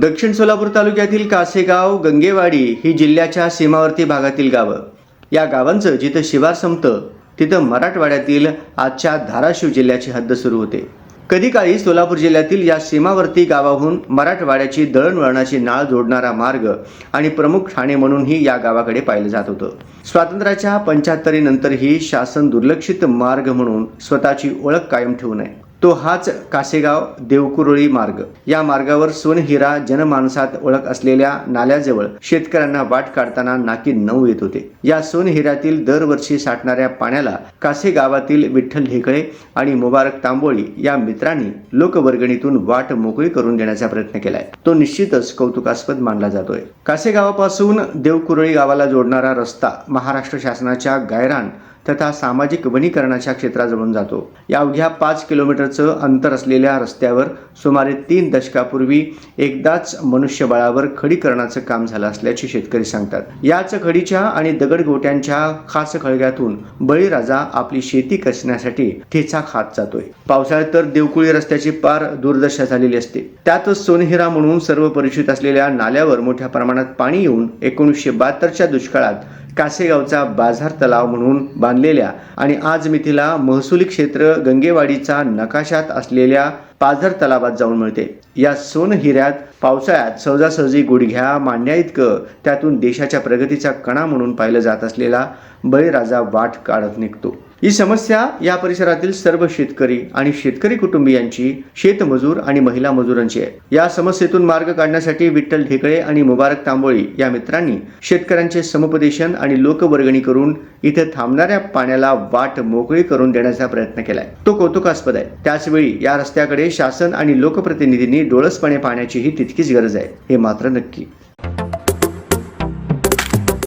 दक्षिण सोलापूर तालुक्यातील कासेगाव गंगेवाडी ही जिल्ह्याच्या सीमावर्ती भागातील गावं. या गावांचं जिथं शिवार संपतं तिथं मराठवाड्यातील आजच्या धाराशिव जिल्ह्याची हद्द सुरू होते. कधी काळी सोलापूर जिल्ह्यातील या सीमावर्ती गावाहून मराठवाड्याची दळणवळणाची नाळ जोडणारा मार्ग आणि प्रमुख ठाणे म्हणूनही या गावाकडे पाहिलं जात होतं. स्वातंत्र्याच्या पंच्याहत्तरीनंतरही शासन दुर्लक्षित मार्ग म्हणून स्वतःची ओळख कायम ठेवू नये. तो हाच कासेगाव देवकुरळी मार्ग. या मार्गावर सोनहिरा जनमानसात ओळख असलेल्या नाल्याजवळ शेतकऱ्यांना वाट काढताना नाकी नऊ येत होते. या सोनहिऱ्यातील दरवर्षी साठणाऱ्या पाण्याला कासेगावातील विठ्ठल ढेकळे आणि मुबारक तांबोळी या मित्रांनी लोकवर्गणीतून वाट मोकळी करून देण्याचा प्रयत्न केलाय. तो निश्चितच कौतुकास्पद मानला जातोय. कासेगावापासून देवकुरोळी देवकुरळी गावाला जोडणारा रस्ता महाराष्ट्र शासनाच्या गायरान तथा सामाजिक वनीकरणाच्या क्षेत्राजवळून जातो. या अवघ्या पाच किलोमीटरचं अंतर असलेल्या रस्त्यावर सुमारे तीन दशकापूर्वी एकदाच मनुष्यबळावर खडीकरणाचं काम झालं असल्याचे शेतकरी सांगतात. याच खडीच्या आणि दगडगोट्यांच्या खास खळग्यातून बळीराजा आपली शेती कसण्यासाठी ठेचा खात जातोय. पावसाळ्यात तर देवकुळी रस्त्याची पार दुर्दशा झालेली असते. त्यातच सोनहिरा म्हणून सर्व परिचित असलेल्या नाल्यावर मोठ्या प्रमाणात पाणी येऊन एकोणीसशे बहात्तरच्या दुष्काळात कासेगावचा बाजार तलाव म्हणून बांधलेल्या आणि आज मिथिला महसुली क्षेत्र गंगेवाडीचा नकाशात असलेल्या पाझर तलावात जाऊन मिळते. या सोन हिऱ्यात पावसाळ्यात सहजासहजी गुडघ्या मांडण्या इतकं त्यातून देशाच्या प्रगतीचा कणा म्हणून पाहिलं जात असलेला बळीराजा वाट काढत निघतो. ही समस्या या परिसरातील सर्व शेतकरी आणि शेतकरी कुटुंबियांची शेतमजूर आणि महिला मजुरांची आहे. या समस्येतून मार्ग काढण्यासाठी विठ्ठल ढेकळे आणि मुबारक तांबोळी या मित्रांनी शेतकऱ्यांचे समुपदेशन आणि लोकवर्गणी करून इथे थांबणाऱ्या पाण्याला वाट मोकळी करून देण्याचा प्रयत्न केलाय. तो कौतुकास्पद आहे. त्याचवेळी या रस्त्याकडे शासन आणि लोकप्रतिनिधींनी डोळसपणे पाहण्याचीही तितकीच गरज आहे. हे मात्र नक्की.